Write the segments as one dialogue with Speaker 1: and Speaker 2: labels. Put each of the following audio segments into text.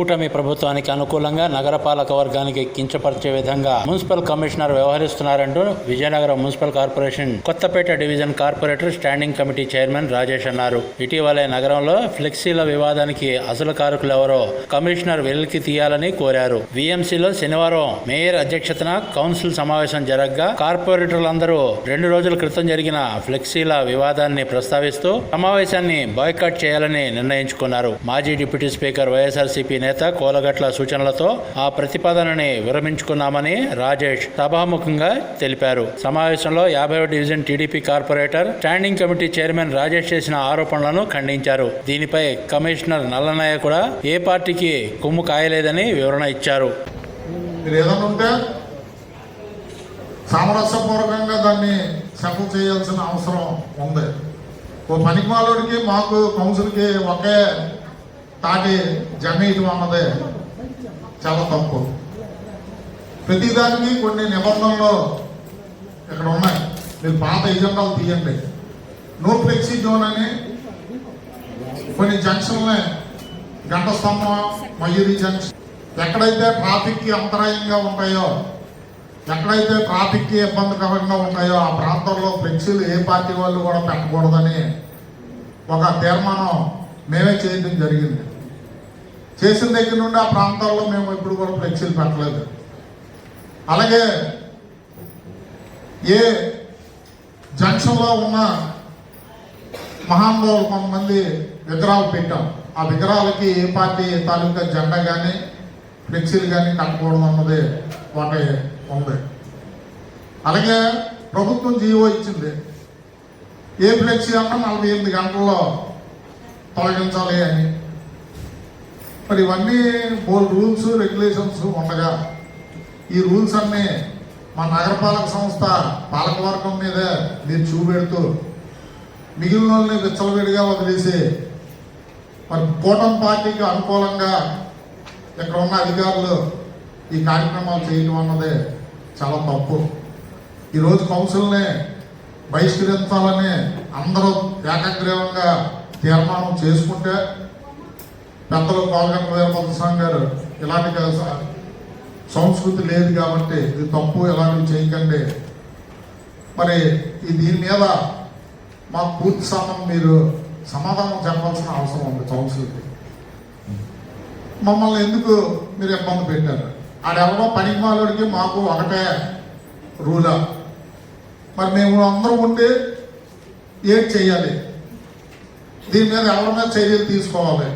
Speaker 1: కూటమి ప్రభుత్వానికి అనుకూలంగా నగరపాలక వర్గానికి కించపరిచే విధంగా municipal commissioner వ్యవహరిస్తున్నారంటూ Vizianagaram municipal corporation Kothapeta division corporator standing committee chairman Rajesh అన్నారు. ఇటీవలే నగరంలో ఫ్లెక్సీల వివాదానికి అసలు కారకులు ఎవరో కమిషనర్ వెలికి తీయాలని కోరారు. విఎంసీలో శనివారం మేయర్ అధ్యక్షతన కౌన్సిల్ సమావేశం జరగగా కార్పొరేటర్లందరూ రెండు రోజుల క్రితం జరిగిన ఫ్లెక్సీల వివాదాన్ని ప్రస్తావిస్తూ సమావేశాన్ని బాయ్కాట్ చేయాలని నిర్ణయించుకున్నారు. మాజీ డిప్యూటీ స్పీకర్ వైఎస్ఆర్సీపీ నేత కోలగట్ల సూచనలతో ఆ ప్రతిపాదనని విరమించుకున్నామని రాజేష్ సభాముఖంగా తెలిపారు. సమావేశంలో యాభై division TDP corporator standing committee chairman Rajesh చేసిన ఆరోపణలను ఖండించారు. దీనిపై కమిషనర్ నల్లనాయ కూడా ఏ పార్టీకి కొమ్ము కాయలేదని వివరణ ఇచ్చారు.
Speaker 2: సామరస్యపూర్వకంగా దాన్ని సెటిల్ చేయాల్సిన అవసరం ఉంది. ఓ పనికిమాలోడికి మాకు కౌన్సిల్కి ఒకే తాటి జమీయటం అన్నదే చాలా తప్పు. ప్రతిదానికి కొన్ని నిబంధనలు ఇక్కడ ఉన్నాయి. మీరు పాత ఎజెండాలు తీయండి. నో ఫ్లెక్సీ జోన్ అని కొన్ని జంక్షన్లే గంట స్తంభం మయూరి జంక్షన్. ఎక్కడైతే ట్రాఫిక్కి అంతరాయంగా ఉంటాయో ఎక్కడైతే ట్రాఫిక్కి ఇబ్బందికరంగా ఉంటాయో ఆ ప్రాంతంలో ఫ్లెక్సీలు ఏ పార్టీ వాళ్ళు కూడా పెట్టకూడదని ఒక తీర్మానం మేమే చేయడం జరిగింది. చేసిన దగ్గర నుండి ఆ ప్రాంతాల్లో మేము ఇప్పుడు కూడా ఫ్లెక్సీలు పెట్టలేదు. అలాగే ఏ జంక్షన్లో ఉన్న మహానుభావులు కొంతమంది విగ్రహాలు పెట్టాం. ఆ విగ్రహాలకి ఏ పార్టీ తాలూకా జెండా కానీ ఫ్లెక్సీలు కానీ కట్టకూడదు అన్నది ఒకటి ఉంది. అలాగే ప్రభుత్వం జీవో ఇచ్చింది. ఏ ఫ్లెక్సీ అన్నా నలభై ఎనిమిది గంటల్లో తొలగించాలి అని. మరి ఇవన్నీ బోల్ రూల్స్ రెగ్యులేషన్స్ ఉండగా ఈ రూల్స్ అన్నీ మా నగరపాలక సంస్థ పాలకవర్గం మీదే మీరు చూపెడుతూ మిగిలిన వాళ్ళని విచ్చలవిడిగా వదిలేసి మరి కూటమి పార్టీకి అనుకూలంగా ఇక్కడ ఉన్న అధికారులు ఈ కార్యక్రమాలు చేయడం అన్నది చాలా తప్పు. ఈరోజు కౌన్సిల్ని బహిష్కరించాలని అందరూ ఏకగ్రీవంగా తీర్మానం చేసుకుంటే పెద్దలు పాల్గొన్న వీరభద్ర స్వామి గారు ఇలాంటి సంస్కృతి లేదు కాబట్టి ఇది తప్పు ఇలాంటివి చేయకండి. మరి ఈ దీని మీద మాకు పూర్తి సమయం మీరు సమాధానం చెప్పాల్సిన అవసరం ఉంది కౌన్సిల్కి మమ్మల్ని ఎందుకు మీరు ఇబ్బంది పెట్టారు? ఆడెవరో పనికి మాలోడికి మాకు ఒకటే రూలా. మరి మేము అందరం ఉంటే ఏం చేయాలి? దీని మీద ఎవరి మీద చర్యలు తీసుకోవాలి?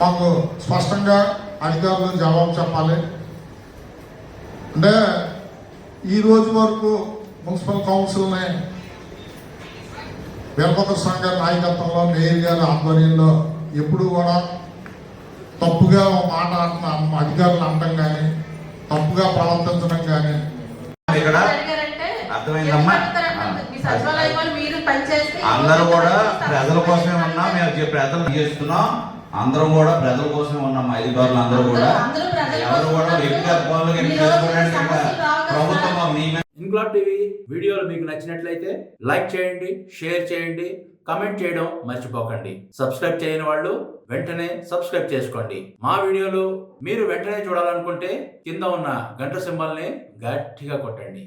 Speaker 2: మాకు స్పష్టంగా అధికారులు జవాబు చెప్పాలి. అంటే ఈ రోజు వరకు మున్సిపల్ కౌన్సిల్ని వీరభద్ర స్వామి గారి నాయకత్వంలో మేయర్ గారి ఆధ్వర్యంలో ఎప్పుడు కూడా తప్పుగా ఒక మాట అంటున్న అధికారులు అనడం కానీ తప్పుగా ప్రవర్తించడం కానీ
Speaker 3: అర్థమైందమ్మా? అందరూ కూడా ప్రజల కోసమే ఉన్నాం మేము ప్రజలు చేస్తున్నాం అందరం కూడా ప్రజల కోసమే ఉన్నాం మా అధికారులు అందరూ కూడా. ఎవరు కూడా
Speaker 4: కోసం
Speaker 3: వ్యక్తిగత పనులు
Speaker 1: ఇంక్లాబ్ టీవీ వీడియోలు మీకు నచ్చినట్లయితే లైక్ చేయండి షేర్ చేయండి కమెంట్ చేయడం మర్చిపోకండి. సబ్స్క్రైబ్ చేయని వాళ్ళు వెంటనే సబ్స్క్రైబ్ చేసుకోండి. మా వీడియోలు మీరు వెంటనే చూడాలనుకుంటే కింద ఉన్న గంట సింబల్ని గట్టిగా కొట్టండి.